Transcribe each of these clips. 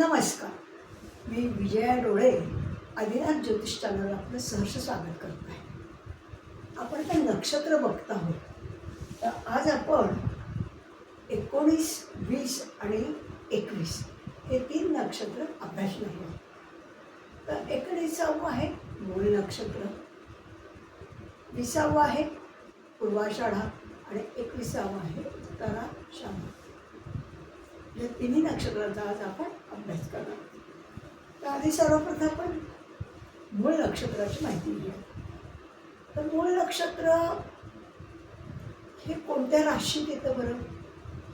नमस्कार. मी विजया डोळे आदिनाथ ज्योतिष चॅनल आपलं सहर्ष स्वागत करत आहे. आपण ते नक्षत्र बघत आहोत. तर आज आपण एकोणीस वीस आणि एकवीस हे तीन नक्षत्र अभ्यासणार आहोत तर एकोणीसावं आहे मूळ नक्षत्र विसावं आहे पूर्वाषाढा आणि एकविसावं आहे उत्तराषाढा. या तिन्ही नक्षत्राचा आज आपण अभ्यास करणार तर आधी सर्वप्रथम आपण मूळ नक्षत्राची माहिती घेऊया. तर मूळ नक्षत्र हे कोणत्या राशीत येतं बरं?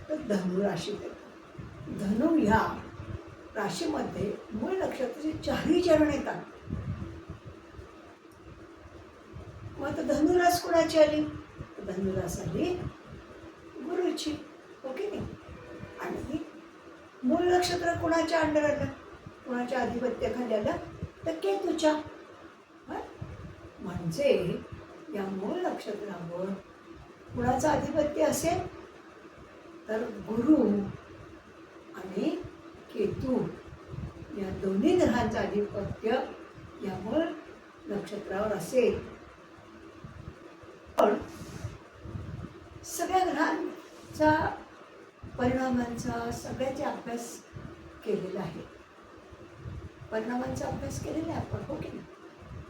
तर धनु राशीत येतं. धनु ह्या राशीमध्ये मूळ नक्षत्राचे चारही चरण येतात. मग आता धनुरास कोणाची आली? धनुरास आली गुरुची. ओके? नाही आणि मूळ नक्षत्र कुणाच्या अंडर आलं कुणाच्या आधिपत्याखाली आलं तर केतूच्या. म्हणजे या मूळ नक्षत्रावर कुणाचं आधिपत्य असेल? तर गुरु आणि केतू या दोन्ही ग्रहांचं आधिपत्य या मूळ नक्षत्रावर असेल. पण सगळ्या ग्रहांचा परिणामांचा सगळ्याचे अभ्यास केलेला आहे. परिणामांचा अभ्यास केलेला आहे आपण हो की नाही?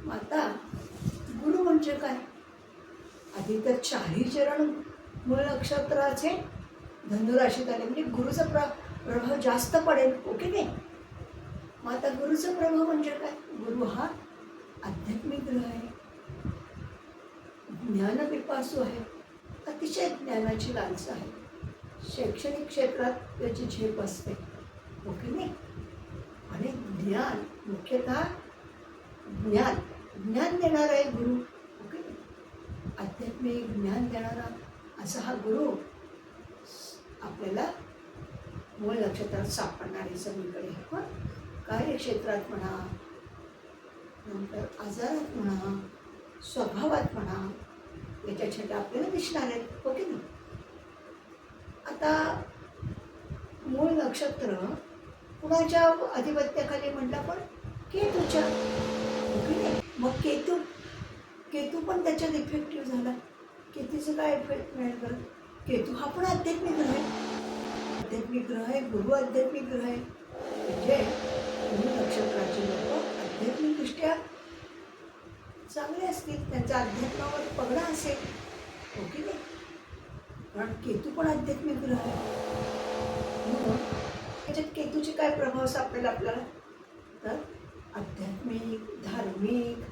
मग आता गुरु म्हणजे काय? आधी तर चारही चरण मूळ नक्षत्राचे धनुराशीत आले म्हणजे गुरुचा प्र प्रभाव जास्त पडेल हो की नाही? मग आता गुरुचा प्रभाव म्हणजे काय? गुरु हा आध्यात्मिक ग्रह आहे. ज्ञानपिपासू आहे. अतिशय ज्ञानाची लालसा आहे शैक्षणिक क्षेत्रात त्याची झेप असते. हो ओके नाही? आणि ज्ञान मुख्यतः ज्ञान ज्ञान देणारा आहे गुरु हो ओके नाही? आध्यात्मिक ज्ञान देणारा असा हा गुरु आपल्याला मूळ नक्षत्रात सापडणार आहे सगळीकडे. पण कार्यक्षेत्रात म्हणा नंतर आजारात म्हणा स्वभावात म्हणा याच्या छटा आपल्याला दिसणार आहेत. ओके की नाही? आता मूळ नक्षत्र कुणाच्या आधिपत्याखाली म्हटलं पण केतूच्या. मग केतू केतू पण त्याच्यात इफेक्टिव्ह झाला. केतूचं काय इफेक्ट मिळेल? बरं केतू हा पण आध्यात्मिक ग्रह आहे. आध्यात्मिक ग्रह आहे गुरु आध्यात्मिक ग्रह आहे. म्हणजे गुरु नक्षत्राचे लोक आध्यात्मिकदृष्ट्या चांगले असतील. त्यांचा अध्यात्मावर पगडा असेल हो की नाही कारण केतू पण आध्यात्मिक ग्रह आहे म्हणून त्याच्यात केतूचे काय प्रभाव सापडेल आपल्याला तर आध्यात्मिक धार्मिक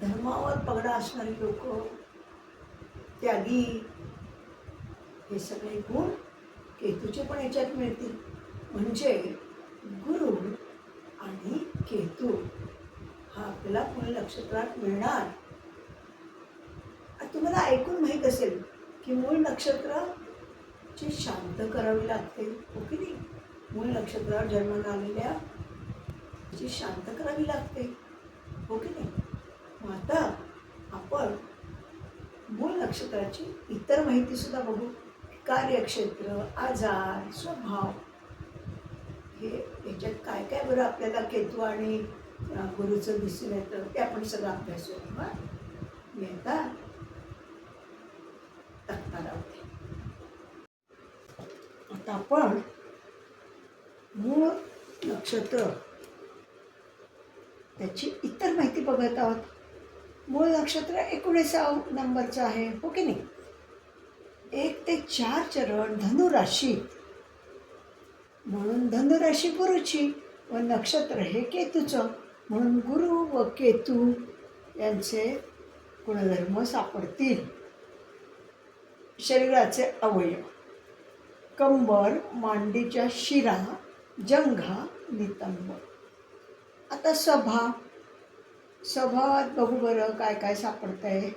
धर्मावर पगडा असणारी लोक त्यागी हे सगळे गुण केतूचे पण याच्यात मिळतील. म्हणजे गुरु आणि केतू हा आपल्याला मूळ नक्षत्रात मिळणार. तुम्हाला ऐकून माहीत असेल की मूळ नक्षत्राची शांत करावी लागते हो ओके नाही? मूळ नक्षत्रावर जन्माला आलेल्या ची शांत करावी लागते ओके की नाही? मग आता आपण मूळ नक्षत्राची इतर माहिती सुद्धा बघू. कार्यक्षेत्र आजार स्वभाव हे याच्यात काय काय बरं आपल्याला केतू आणि गुरुचं दिसून येतं ते आपण सगळं अभ्यास हां? मी आता तक्ता लावते आता आपण मूळ नक्षत्र त्याची इतर माहिती बघत आहोत. मूळ नक्षत्र एकोणीसाव नंबरचं आहे हो की नाही? एक ते चार चरण धनुराशी म्हणून धनुराशी गुरुची व नक्षत्र हे केतूचं. म्हणून गुरु व केतू यांचे गुणधर्म सापडतील. शरीराचे अवयव. कंबर मांडीच्या शिरा जंघा नितंब. आता सभा. स्वभावात बघू बरं काय काय सापडतंय.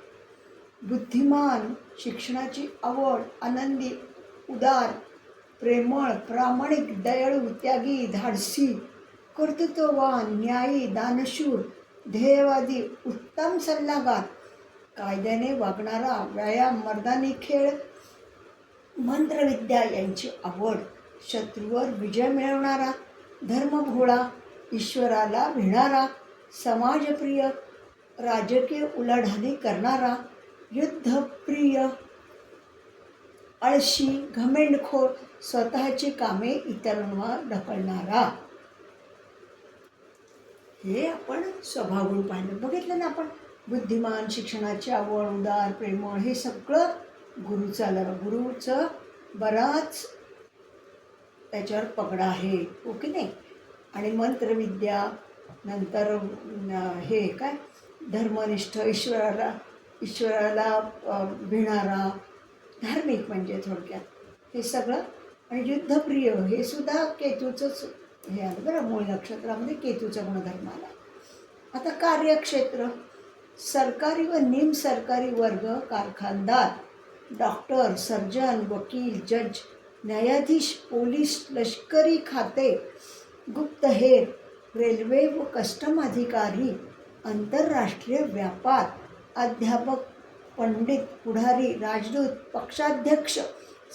बुद्धिमान शिक्षणाची आवड आनंदी उदार प्रेमळ प्रामाणिक दयाळू त्यागी धाडसी कर्तृत्ववान न्यायी दानशूर ध्येयवादी उत्तम सल्लागार कायद्याने वागणारा व्यायाम मर्दानी खेळ मंत्रविद्या यांची आवड. शत्रूवर विजय मिळवणारा धर्मभोळा ईश्वराला भिणारा समाजप्रिय राजकीय उलाढाली करणारा युद्धप्रिय आळशी घमेंडखोर स्वतःची कामे इतरांवर ढकलणारा. हे आपण स्वभावगुण पाहिलं बघितलं ना आपण? बुद्धिमान शिक्षणाची आवड उदार प्रेमळ हे सगळं गुरुचं आलं. गुरुचं बराच त्याच्यावर पगडा आहे हो की नाही? आणि मंत्रविद्या नंतर हे काय? धर्मनिष्ठ ईश्वराला ईश्वराला भिणारा धार्मिक म्हणजे थोडक्यात. हे सगळं आणि युद्धप्रिय हे सुद्धा केतूचंच हे आलं बरं मूळ नक्षत्रामध्ये केतूचा गुणधर्म आला. आता कार्यक्षेत्र. सरकारी व निम सरकारी वर्ग कारखानदार डॉक्टर सर्जन वकील जज न्यायाधीश पोलीस लष्करी खाते गुप्तहेर रेल्वे व कस्टम अधिकारी आंतरराष्ट्रीय व्यापार अध्यापक पंडित पुढारी राजदूत पक्षाध्यक्ष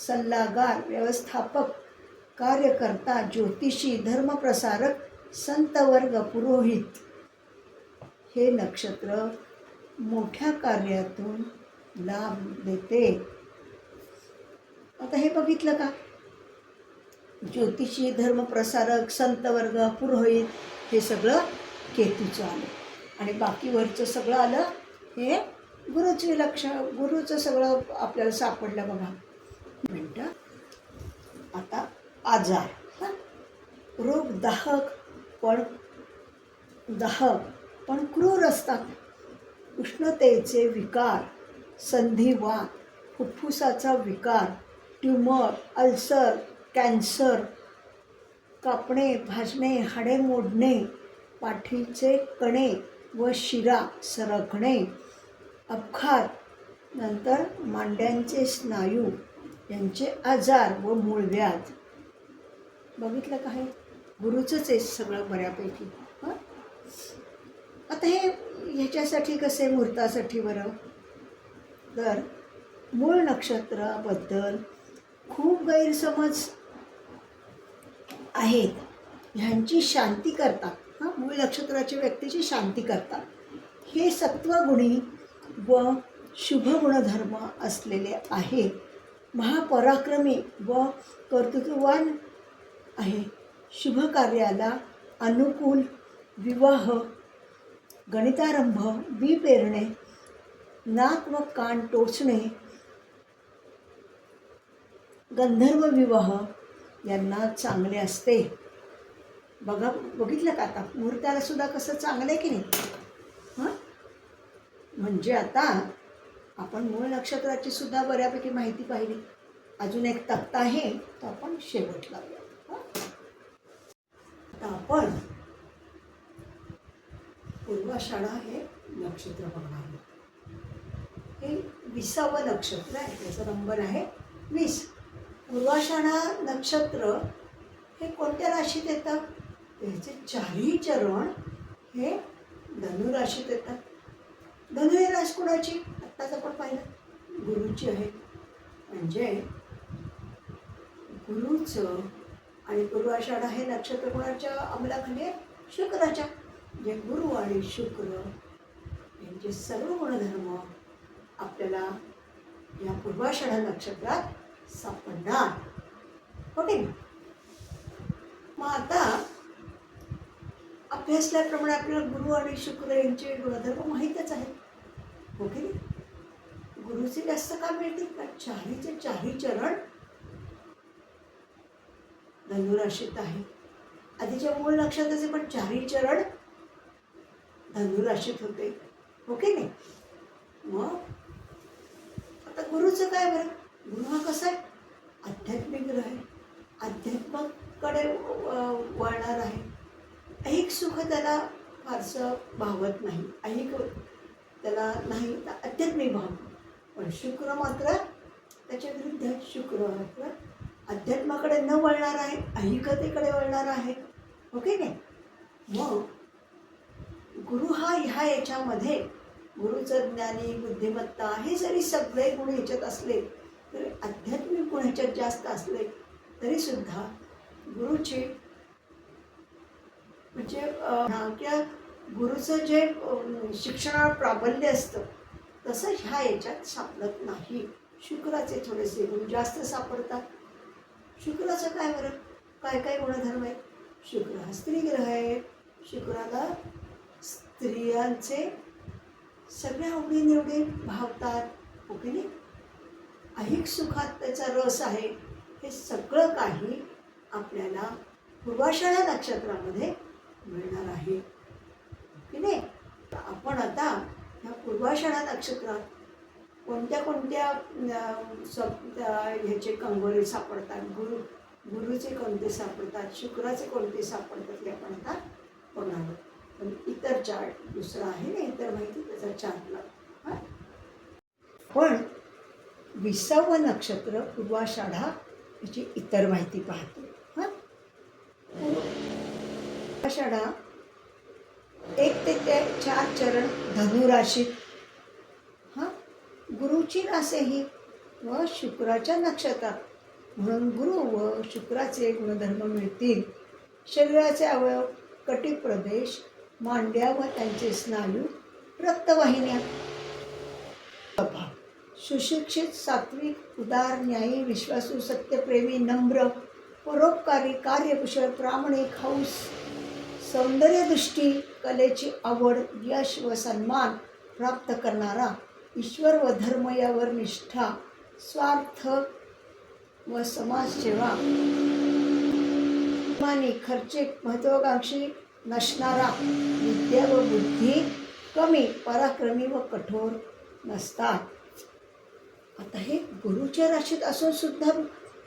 सल्लागार व्यवस्थापक कार्यकर्ता ज्योतिषी धर्मप्रसारक संतवर्ग पुरोहित. हे नक्षत्र मोठ्या कार्यातून लाभ देते. आता हे बघितलं का? ज्योतिषी धर्मप्रसारक संतवर्ग पुरोहित हे सगळं केतूचं आलं. आणि बाकीवरचं सगळं आलं हे गुरुचे लक्ष गुरुचं सगळं आपल्याला सापडलं बघा. मिनटं. आता आजार. हं? रोग दाहक पण दाहक पण क्रूर असतात. उष्णतेचे विकार संधिवात फुफ्फुसाचा विकार ट्युमर अल्सर कॅन्सर कापणे भाजणे हाडे मोडणे पाठीचे कणे व शिरा सरकणे अपघात नंतर मांड्यांचे स्नायू यांचे आजार व मूळव्याध बघितलं का हे? गुरुचंच आहे सगळं बऱ्यापैकी. हां? आता हे ह्याच्यासाठी कसे मुहूर्तासाठी बरं? तर मूळ नक्षत्राबद्दल खूप गैरसमज आहेत. ह्यांची शांती करतात. हां मूळ नक्षत्राच्या व्यक्तीची शांती करतात. हे सत्वगुणी व शुभ गुणधर्म असलेले आहे महापराक्रमी व कर्तृत्ववान आहे. शुभ कार्याला अनुकूल विवाह गणितारंभ बी पेरणे नाक व कान टोचणे गंधर्व विवाह यांना चांगले असते. बघा बघितलं का आता? मुहूर्ताला सुद्धा कसं चांगलं आहे की नाही? हां? म्हणजे आता आपण मूळ नक्षत्राची सुद्धा बऱ्यापैकी माहिती पाहिली. अजून एक तक्ता आहे तो आपण शेवट लावूया. आता आपण पूर्वाषाढा हे नक्षत्र बघणार हे विसावं नक्षत्र आहे त्याचा नंबर आहे वीस. पूर्वाषाढा नक्षत्र हे कोणत्या राशीत येतात त्याचे चारही चरण हे धनुराशीत येतात. धनु हे रास कुणाची? आत्ताच आपण पाहिलं. गुरुची आहे. म्हणजे गुरुचं आणि पूर्वाषाढा हे नक्षत्र कोणाच्या अंमलाखाली आहे? शुक्राच्या. जे गुरु आणि शुक्र यांचे सर्व गुणधर्म आपल्याला या पूर्वाषाढा नक्षत्रात सापडणार. ओके मग आता अभ्यासल्याप्रमाणे आपल्याला गुरु आणि शुक्र यांचे गुणधर्म माहीतच आहेत. हो ओके गुरुचे जास्त का मिळतील का? चारीचे चारही चरण धनुराशीत आहे. आधीच्या मूळ नक्षत्राचे पण चारही चरण धनुराशीत होते. हो की नाही? मग? आता गुरुचं काय बरं? गुरु हा कसा आहे? आध्यात्मिक ग्रह आहे. अध्यात्माकडे वळणार आहे. ऐहिक सुख त्याला फारसं भावत नाही. ऐहिक त्याला नाही तर आध्यात्मिक भाव. पण शुक्र मात्र त्याच्या विरुद्ध शुक्र मात्र अध्यात्माकडे न वळणार आहे ऐकतेकडे वळणार आहे. हो ओके नाही? मग गुरु हा ह्या याच्यामध्ये गुरुचं ज्ञानी बुद्धिमत्ता हे जरी सगळे गुण ह्याच्यात असले तरी आध्यात्मिक गुण ह्याच्यात जास्त असले तरीसुद्धा गुरुची म्हणजे अं, गुरुचं जे शिक्षणावर प्राबल्य असतं तसं ह्या याच्यात सापडत नाही. शुक्राचे थोडेसे गुण जास्त सापडतात. शुक्राचं काय बरं? काय काय गुणधर्म आहे शुक्र हा स्त्री ग्रह आहे. शुक्राला स्त्रियांचे सगळ्या आवडीनिवडी भावतात ओके नाही? अधिक सुखात त्याचा रस आहे हे सगळं काही आपल्याला पूर्वाषाढा नक्षत्रामध्ये मिळणार आहे. की नाही? आपण आता ह्या पूर्वाषाढा नक्षत्रात कोणत्या कोणत्या ह्याचे कंगोरे सापडतात गुरु गुरुचे कोणते सापडतात शुक्राचे कोणते सापडतात हे आपण आता बघणार आहोत. पण इतर चार्ट दुसरा आहे ना इतर माहिती त्याचा चार्टला हां? पण विसावं नक्षत्र पूर्वाषाढा याची इतर माहिती पाहतो. हां? पूर्वाषाढा एक ते ते चार चरण धनुराशीत हां? गुरुची रास ही व शुक्राच्या नक्षत्रात. म्हणून गुरु व शुक्राचे गुणधर्म मिळतील. शरीराचे अवयव कटिप्रदेश मांड्या व त्यांचे स्नायू रक्तवाहिन्या सुशिक्षित सात्विक उदार न्यायी विश्वासू सत्यप्रेमी नम्र परोपकारी कार्यकुशल प्रामाणिक हौस सौंदर्यदृष्टी कलेची आवड यश व सन्मान प्राप्त करणारा ईश्वर व धर्म यावर निष्ठा स्वार्थ व समाजसेवा. मानी खर्चिक महत्वाकांक्षी नसणारा विद्या व बुद्धी कमी पराक्रमी व कठोर नसतात. आता हे गुरुच्या राशीत असून सुद्धा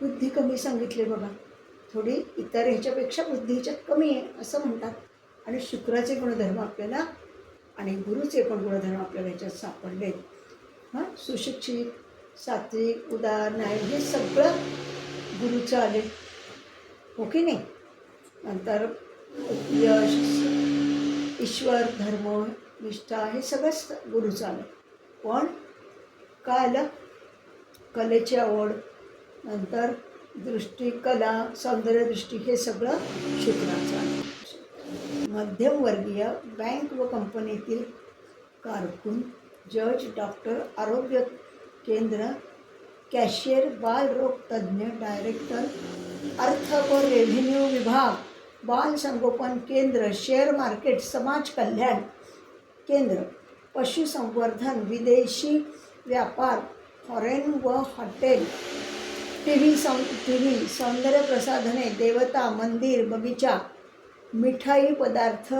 बुद्धी कमी सांगितली बघा. थोडी इतर ह्याच्यापेक्षा बुद्धी ह्याच्यात कमी आहे असं म्हणतात. आणि शुक्राचे गुणधर्म आपल्याला आणि गुरुचे पण गुणधर्म आपल्याला ह्याच्यात सापडले हां? सुशिक्षित सात्विक उदार न्याय हे सगळं गुरुचं आले. हो की नाही? नंतर यश ईश्वर धर्म निष्ठा हे सगळंच गुरुचं आलं पण काय आलं कलेची आवड नंतर दृष्टी कला सौंदर्यदृष्टी हे सगळं शिकण्याचं आहे. मध्यमवर्गीय बँक व कंपनीतील कारकून जज डॉक्टर आरोग्य केंद्र कॅशियर बालरोग तज्ज्ञ डायरेक्टर अर्थ व रेव्हेन्यू विभाग बाल संगोपन केंद्र शेअर मार्केट समाज कल्याण केंद्र पशुसंवर्धन विदेशी व्यापार फॉरेन व हॉटेल टी व्ही सौ टी व्ही सौंदर्य प्रसाधने देवता मंदिर बगीचा मिठाई पदार्थ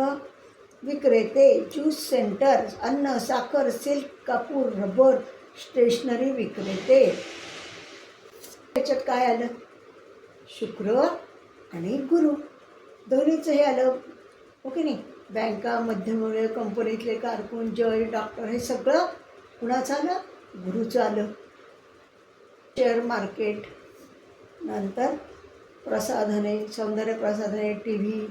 विक्रेते ज्यूस सेंटर अन्न साखर सिल्क कापूर रबर स्टेशनरी विक्रेते. त्याच्यात काय आलं? शुक्र आणि गुरु. दोन्हीचं हे आलं. ओके नाही? बँका मध्यमवर्गीय कंपनीतले कारकून जज डॉक्टर हे सगळं कुणाचं आलं? गुरुचं आलं. शेअर मार्केट नंतर प्रसाधने सौंदर्य प्रसाधने टी व्ही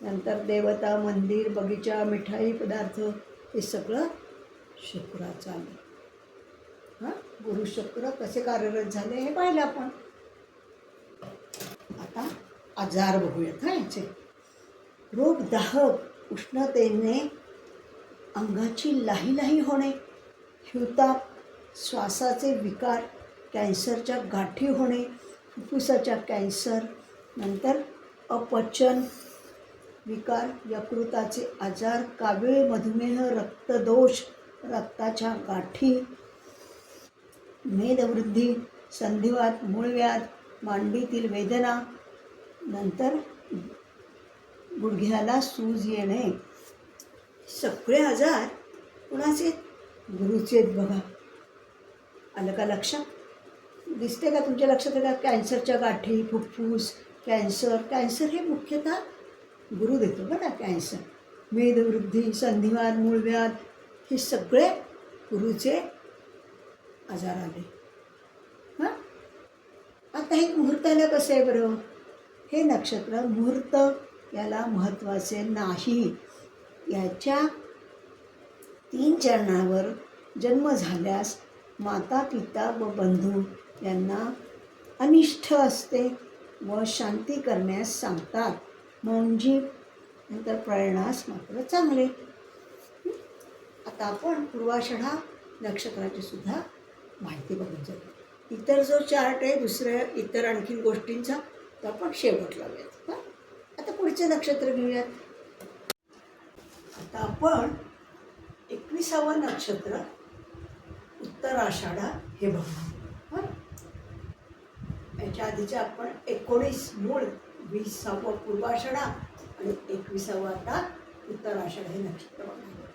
नंतर देवता मंदिर बगीचा मिठाई पदार्थ हे सगळं शुक्राचं आलं. हां? गुरु शुक्र कसे कार्यरत झाले हे पाहिलं आपण. आता आजार बघूयात हां याचे. रोग दाहक उष्णतेने अंगाची लाही लाही होणे हिवताप श्वासाचे विकार कॅन्सरच्या गाठी होणे फुफ्फुसाच्या कॅन्सर नंतर अपचन विकार यकृताचे आजार कावीळ मधुमेह रक्तदोष रक्ताच्या गाठी मेदवृद्धी संधिवात मूळव्याध मांडीतील वेदना नंतर गुडघ्याला सूज येणे. सगळे आजार कुणाचे? गुरुचे आहेत बघा. आलं का लक्षात? दिसते का तुमच्या लक्षात येतात कॅन्सरच्या गाठी फुफ्फूस कॅन्सर. कॅन्सर हे मुख्यतः गुरु देतो बघा कॅन्सर. मेदवृद्धी संधिवाद मूळव्याध हे सगळे गुरुचे आजार आले. हां? आता हे मुहूर्ताला कसं आहे बरं? हे नक्षत्र मुहूर्त याला महत्त्वाचे नाही. याच्या तीन चरणावर जन्म झाल्यास माता पिता व बंधू यांना अनिष्ट असते व शांती करण्यास सांगतात. म्हणजे नंतर प्रयाणास मात्र चांगले. आता आपण पूर्वाषढा नक्षत्राची सुद्धा माहिती बघून जाऊ. इतर जो चार्ट आहे दुसऱ्या इतर आणखीन गोष्टींचा तर आपण शेवट लावूयात हां? आता पुढचे नक्षत्र घेऊयात. आता आपण एकविसावं नक्षत्र उत्तर आषाढा हे बघू. हां? याच्या आधीचे आपण एकोणीस मूळ वीसावं पूर्वाषाढा आणि एकविसावं आता उत्तर आषाढा हे नक्षत्र बघणार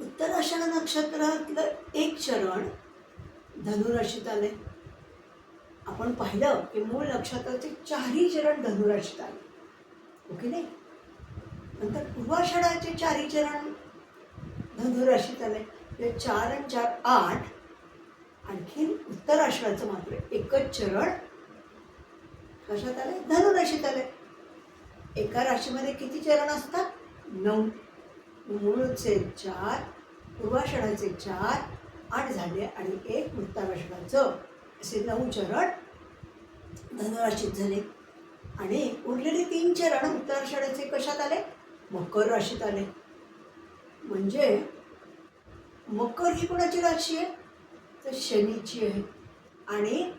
उत्तर आषाढा नक्षत्रातलं एक चरण धनुराशीत आले आपण पाहिलं की मूळ नक्षत्राचे चारही चरण धनुराशीत आले ओके हो नाही? नंतर पूर्वाषाढाचे चारही चरण धनुराशीत आले ते चार आणि चार आठ आणखीन उत्तर मात्र एकच चरण कशात आले धनुराशीत आले एका राशीमध्ये किती चरण असतात? नऊ. मूळचे चार पूर्वाषाढाचे चार आठ झाले आणि एक उत्तराषाढाचं असे नऊ चरण धनुराशीत झाले. आणि उरलेले तीन चरण उत्तराषाढाचे कशात आले? मकर राशीत आले. म्हणजे मकर ही कोणाची राशी आहे? तर शनीची आहे. आणि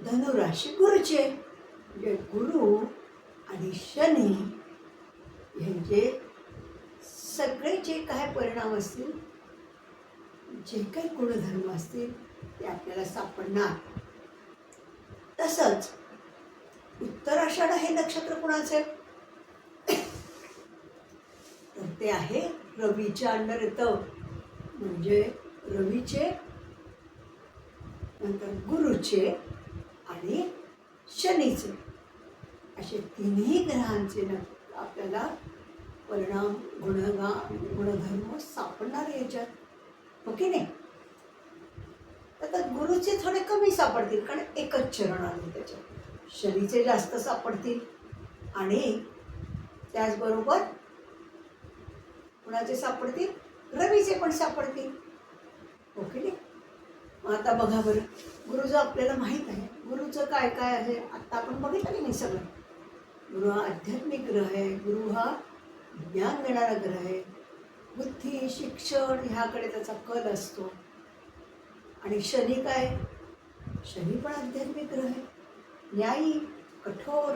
धनुराशी गुरुची आहे. म्हणजे गुरु आणि शनी यांचे सगळे जे काय परिणाम असतील जे काही गुणधर्म असतील ते आपल्याला सापडणार. तसंच उत्तर आषाढ हे नक्षत्र कुणाचे तर ते आहे रवीच्या अंडर येतं म्हणजे रवीचे नंतर गुरुचे आणि शनीचे. असे तिन्ही ग्रहांचे न आपल्याला परिणाम गुणगा गुणधर्म सापडणार याच्यात. हो की नाही? तर गुरुचे थोडे कमी सापडतील कारण एकच चरण आले त्याच्यात. शनीचे जास्त सापडतील. आणि त्याचबरोबर कुणाचे सापडतील? रवीचे पण सापडतील. हो ओके नाही? मग आता बघा बरं. गुरुचं आपल्याला माहीत आहे गुरुचं काय काय आहे आत्ता आपण बघितलं की नाही सगळं? गुरु हा आध्यात्मिक ग्रह आहे गुरु हा ज्ञान देणारा ग्रह आहे. बुद्धी शिक्षण ह्याकडे त्याचा कल असतो. आणि शनी काय? शनी पण आध्यात्मिक ग्रह आहे. न्यायी कठोर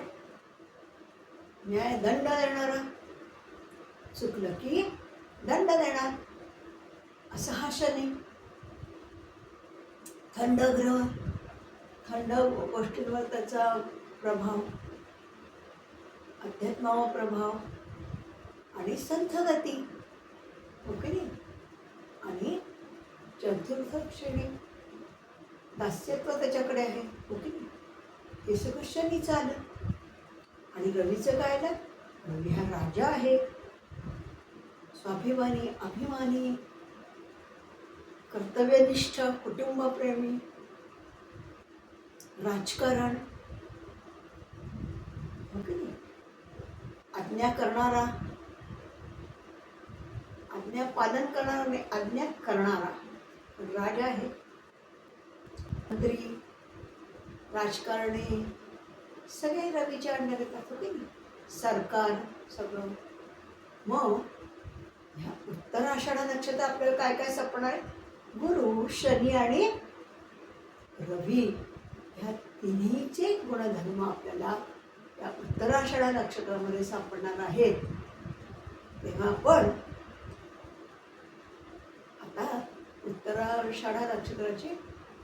न्याय दंड देणारा. चुकलं की दंड देणार. असा हा शनी. थंड ग्रह. थंड गोष्टींवर त्याचा प्रभाव. अध्यात्मावर प्रभाव. आणि संथ गती. हो ओके नाही? आणि चतुर्थ श्रेणी दास्यत्व त्याच्याकडे आहे हो ओके हे सगळं शनीचं आलं आणि रवीचं काय आलं रवी हा राजा आहे. स्वाभिमानी अभिमानी कर्तव्यनिष्ठ कुटुंबप्रेमी राजकारण हो आज्ञा करणारा आज्ञा पालन करणारा नाही आज्ञा करणारा. राजा आहे. मंत्री राजकारणी सगळे रवीच्या अंडर येतात हो सरकार सगळं. मग ह्या उत्तर आषाढा नक्षत्र आपल्याला काय काय सापडणार आहे गुरु शनी आणि रवी ह्या तिन्हीचे गुणधर्म आपल्याला या उत्तर आषाढा नक्षत्रामध्ये सापडणार आहेत. तेव्हा आपण आता उत्तराषाढा नक्षत्राची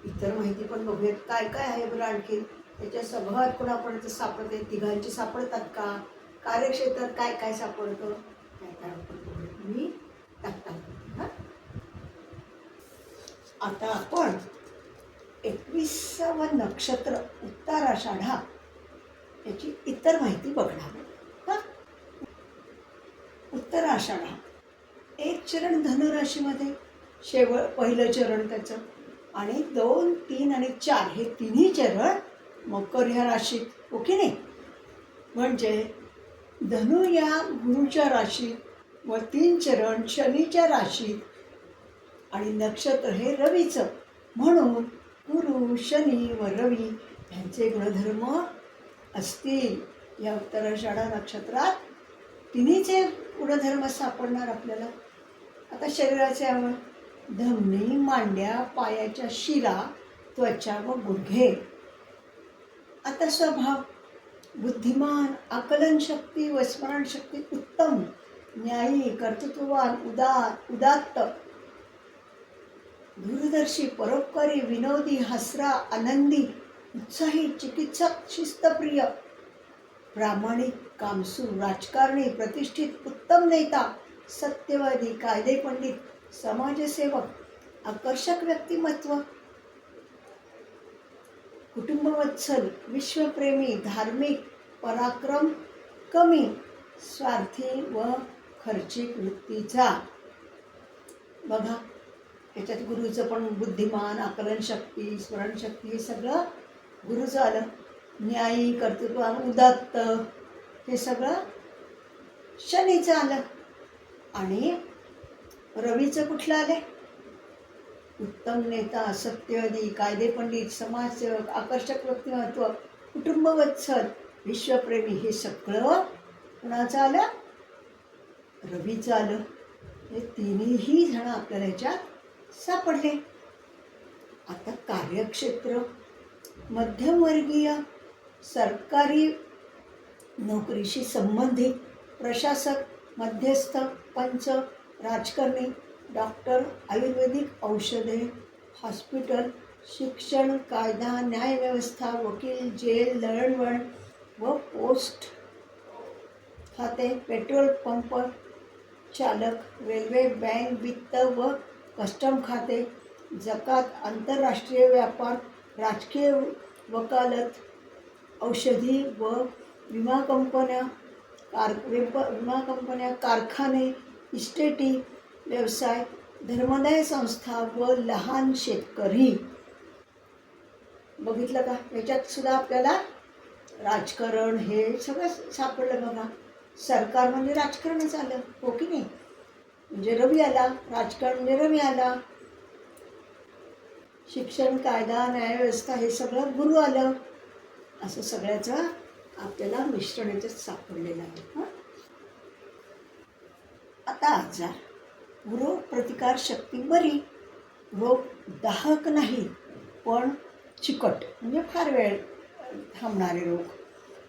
इतर माहिती पण बघूयात. काय काय आहे बरं आणखी? त्याच्या स्वभावात कोणापर्यंत आपण सापडते तिघांची सापडतात का? कार्यक्षेत्रात काय काय सापडतं? काय काय आपण बघूयात. मी टाकतात हां? आता आपण एकविसावं नक्षत्र उत्तराषाढा याची इतर माहिती बघणार. हां? उत्तराषाढा एक चरण धनुराशीमध्ये शेवट पहिलं चरण त्याचं. आणि दोन तीन आणि चार हे तिन्ही चरण मकर ह्या राशीत ओके नाही? म्हणजे धनु या गुरुच्या राशीत व तीन चरण शनीच्या राशीत आणि नक्षत्र हे रवीचं. म्हणून गुरु शनी व रवी यांचे गुणधर्म असतील. या उत्तराषाढा नक्षत्रात तिन्हीचे गुणधर्म सापडणार आपल्याला. आता शरीराचे आवड धमनी मांड्या पायाच्या शिरा त्वचा व गुडघे. आता स्वभाव. बुद्धिमान आकलन शक्ती व स्मरणशक्ती उत्तम. न्यायी कर्तृत्ववान उदार उदात्त. दूरदर्शी परोपकारी विनोदी हसरा आनंदी उत्साही चिकित्सक शिस्तप्रिय. प्रामाणिक कामसू राजकारणी प्रतिष्ठित उत्तम नेता सत्यवादी कायदेपंडित समाजसेवक आकर्षक व्यक्तिमत्व कुटुंबवत्सल विश्वप्रेमी धार्मिक पराक्रम कमी स्वार्थी व खर्चिक वृत्तीचा. बघा याच्यात गुरुचं पण बुद्धिमान आकलन शक्ती स्मरणशक्ती हे सगळं गुरुचं आलं. न्यायी कर्तृत्व उदात्त हे सगळं शनीचं आलं. आणि रवीचं कुठलं आले उत्तम नेता सत्यवादी कायदेपंडित समाजसेवक आकर्षक व्यक्तिमत्व कुटुंबवत्सल विश्वप्रेमी हे सगळं कुणाचं आलं? रवीचं आलं. हे तिन्ही जण आपल्याला याच्यात सापडले. आता कार्यक्षेत्र मध्यमवर्गीय सरकारी नोकरीशी संबंधित प्रशासक मध्यस्थ पंच राजकारणी डॉक्टर आयुर्वेदिक औषधे हॉस्पिटल शिक्षण कायदा न्यायव्यवस्था वकील जेल दळणवळण व पोस्ट खाते पेट्रोल पंप चालक रेल्वे बँक वित्त व कस्टम खाते जकात आंतरराष्ट्रीय व्यापार राजकीय वकालत औषधी व विमा कंपन्या कार वेप विमा कंपन्या कारखाने इस्टेटी व्यवसाय धर्मदाय संस्था व लहान शेतकरी. बघितलं का? याच्यात सुद्धा आपल्याला राजकारण हे सगळं सापडलं बघा. सरकार म्हणजे राजकारणच आलं हो की नाही? म्हणजे रवी आला राजकारण म्हणजे रवी आला. शिक्षण कायदा न्यायव्यवस्था हे सगळं गुरु आलं. असं सगळ्याचं आपल्याला मिश्रण याच्यात सापडलेलं आहे. हां? आता आजार रोग प्रतिकार शक्ती बरी. रोग दाहक नाही पण चिकट. म्हणजे फार वेळ थांबणारे रोग.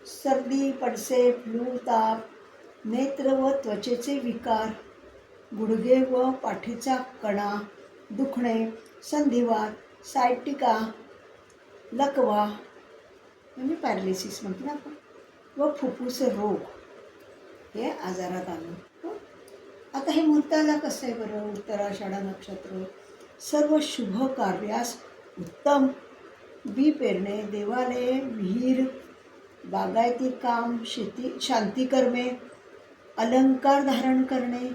सर्दी पडसे फ्लू ताप नेत्र व त्वचेचे विकार गुडघे व पाठीचा कणा दुखणे संधिवात सायटिका लकवा म्हणजे पॅरालिसिस म्हणतो ना आपण व फुफ्फुस रोग. हे आजारात आलं आता हे मुहूर्ताला कसं आहे बरं उत्तराषाढा नक्षत्र सर्व शुभ कार्यास उत्तम. बी पेरणे देवालये विहीर बागायती काम शेती शांती कर्मे अलंकार धारण करणे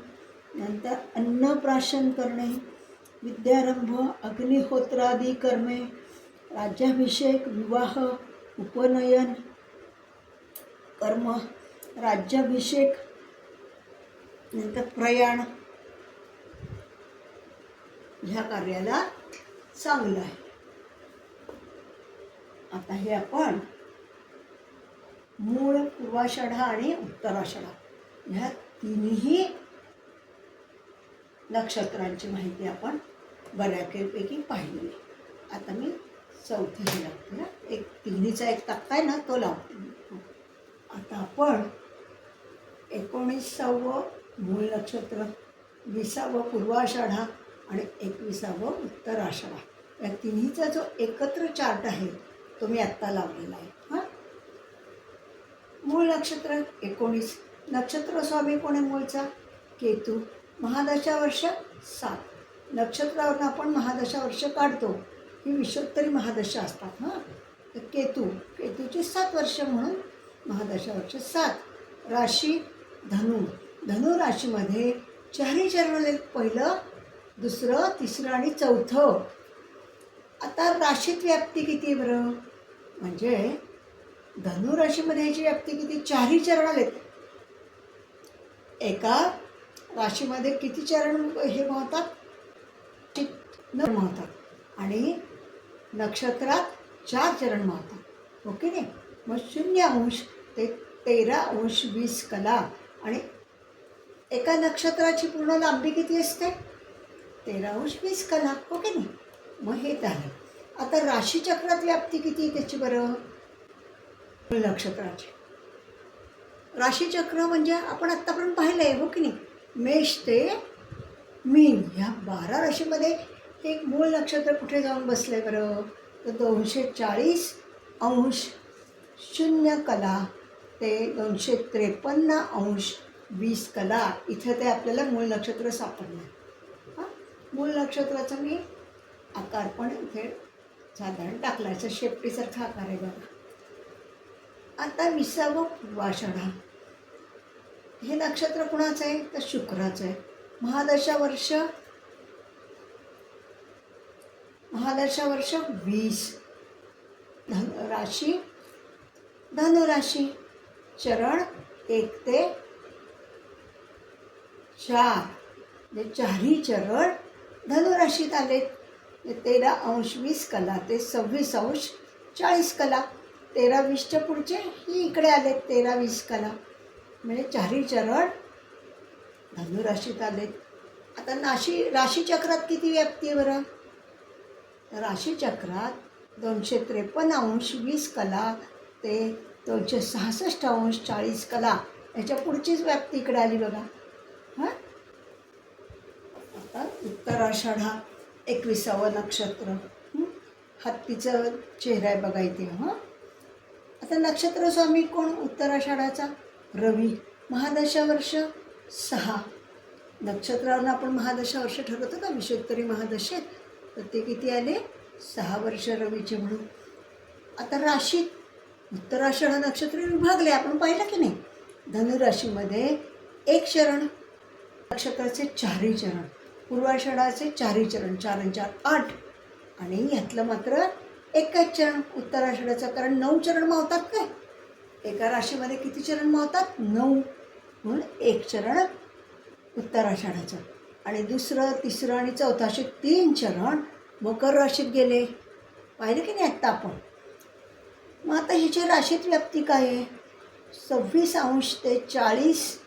नंतर अन्नप्राशन करणे विद्यारंभ अग्निहोत्रादी कर्मे राज्याभिषेक विवाह उपनयन कर्म राज्याभिषेक नंतर प्रयाण. ह्या कार्याला चांगलं आहे. आता हे आपण मूळ पूर्वाषाढा आणि उत्तराषाढा ह्या तिन्ही नक्षत्रांची माहिती आपण बऱ्यापैकी पाहिली आता मी चौथी हे लागते. ना एक तिन्हीचा एक टक्का आहे ना तो लावते आता आपण एकोणीसावं मूळ नक्षत्र विसावं पूर्वाषाढा आणि एकविसावं उत्तराषाढा. या तिन्हीचा जो एकत्र चार्ट आहे तो मी आत्ता लावलेला आहे. हां? मूळ नक्षत्र एकोणीस. नक्षत्र स्वामी कोण आहे मूळचा? केतू. महादशा वर्ष सात. नक्षत्रावरून आपण महादशा वर्ष काढतो. ही विश्वोत्तरी महादशा असतात हां? तर केतू. केतूची सात वर्ष म्हणून महादशा वर्ष सात. राशी धनु. धनु राशीमध्ये चारही चरण पहिलं दुसरं तिसरं आणि चौथं. आता राशीत व्याप्ती किती आहे बरं? म्हणजे धनु राशीमध्ये याची व्याप्ती किती? चारही चरण आलेत. एका राशीमध्ये किती चरण हे मावतात न मावतात आणि नक्षत्रात चार चरण मावतात ओके नाही? मग शून्य अंश ते तेरा अंश वीस कला आणि एका नक्षत्राची पूर्ण लांबी किती असते? तेरा अंश वीस कला हो की नाही? मग हे झालं. आता राशीचक्रात व्याप्ती किती आहे त्याची बरं? नक्षत्राची. राशीचक्र म्हणजे आपण आत्तापर्यंत पाहिलं आहे हो की नाही? मेष ते मीन. ह्या बारा राशीमध्ये एक मूळ नक्षत्र कुठे जाऊन बसलं आहे बरं? तर दोनशे चाळीस अंश शून्य कला ते दोनशे त्रेपन्न अंश वीस कला इथं ते आपल्याला मूळ नक्षत्र सापडलं. हां? मूळ नक्षत्राचा मी आकार पण इथे साधारण टाकला. याचा शेपटीसारखा आकार आहे बघा. आता विसावं पूर्वाषाढा हे नक्षत्र कुणाचं आहे? तर शुक्राचं आहे. महादशा वर्ष महादशा वर्ष वीस. धन राशी धनुराशी चरण एक ते चार म्हणजे चारही चरण धनुराशीत आले तेरा अंश वीस कला ते सव्वीस अंश चाळीस कला. तेरा वीसच्या पुढचे ही इकडे आले तेरा वीस कला. म्हणजे चारही चरण धनुराशीत आलेत. आता नाशी राशीचक्रात किती व्याप्ती आहे बरं? राशीचक्रात दोनशे त्रेपन्न अंश वीस कला ते दोनशे सहासष्ट अंश चाळीस कला. याच्या पुढचीच व्याप्ती इकडे आली बघा. हां? आता उत्तराषाढा एकविसावं नक्षत्र. हत्तीचं चेहरा आहे बघा इथे हां? आता नक्षत्र स्वामी कोण? उत्तराषाढाचा रवी. महादशा वर्ष सहा. नक्षत्रावरनं आपण महादशा वर्ष ठरवतो का विश्वोत्तरी महादशेत. तर ते किती आले? सहा वर्ष रवीचे म्हणून. आता राशीत उत्तराषाढ नक्षत्र विभागले आपण पाहिलं की नाही? धनुराशीमध्ये एक शरण नक्षत्राचे चारही चरण पूर्वाषाढाचे चारही चरण चार चार आठ. आणि यातलं मात्र एकच चरण उत्तराषाढाचं कारण नऊ चरण मावतात काय? एका राशीमध्ये किती चरण मावतात? नऊ. म्हणून एक चरण उत्तराषाढाचं. आणि दुसरं तिसरं आणि चौथं असे तीन चरण मकर राशीत गेले. पाहिलं की नाही आत्ता आपण? मग आता ह्याची राशीत व्याप्ती काय आहे? सव्वीस अंश ते चाळीस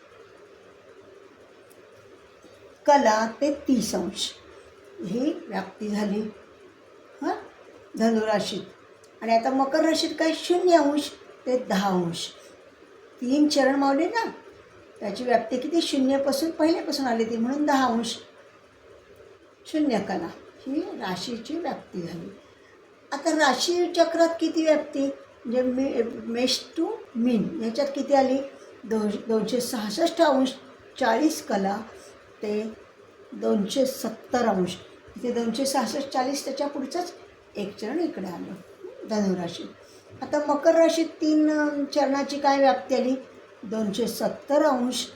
कला ते तीस अंश ही व्याप्ती झाली. हां? धनुराशीत. आणि आता मकर राशीत काय? शून्य अंश ते दहा अंश. तीन चरण मावले ना? त्याची व्याप्ती किती? शून्यपासून पहिल्यापासून आली ती म्हणून दहा अंश. शून्य कला. ही राशीची व्याप्ती झाली. आता राशी चक्रात किती व्याप्ती? म्हणजे मे मेष टू मीन. ह्याच्यात किती आली? दोन दोनशे सहासष्ट अंश. चाळीस कला. ते दोनशे सत्तर अंश. इथे दोनशे सहासष्ट चाळीस त्याच्या पुढचंच एक चरण इकडे आलं धनुराशी आता मकर राशीत तीन चरणाची काय व्याप्ती आली? दोनशे सत्तर अंश.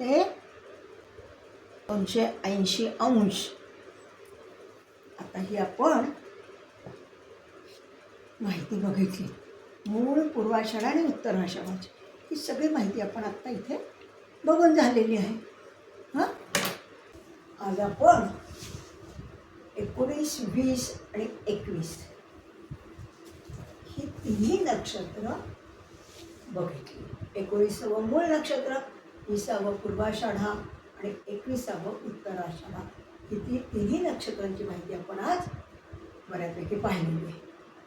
ते दोनशे ऐंशी अंश. आता ही आपण माहिती बघितली. मूळ पूर्वाषाढा आणि उत्तराषाढाची. ही सगळी माहिती आपण आत्ता इथे बघून झालेली आहे. हां? आज आपण. एकोणीस वीस आणि एकवीस. ही तिन्ही नक्षत्र बघितली. एकोणीसावं मूळ नक्षत्र विसावं पूर्वाषाढा आणि एकविसावं उत्तराषाढा. ही ती तिन्ही नक्षत्रांची माहिती आपण आज बऱ्यापैकी पाहिलेली आहे.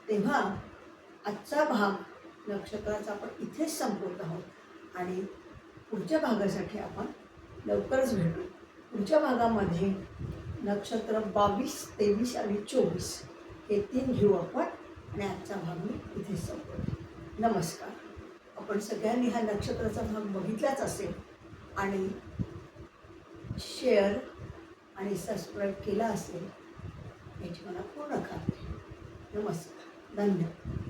तेव्हा आजचा भाग नक्षत्राचा आपण इथेच संपवत आहोत आणि पुढच्या भागासाठी आपण लवकरच भेटू. पुढच्या भागामध्ये नक्षत्र बावीस तेवीस आणि चोवीस हे तीन घेऊ आपण आणि आजचा भाग मी इथे संपतो नमस्कार. आपण सगळ्यांनी हा नक्षत्राचा भाग बघितलाच असेल आणि शेअर आणि सबस्क्राईब केला असेल याची मला पूर्ण खात्री. नमस्कार. धन्यवाद.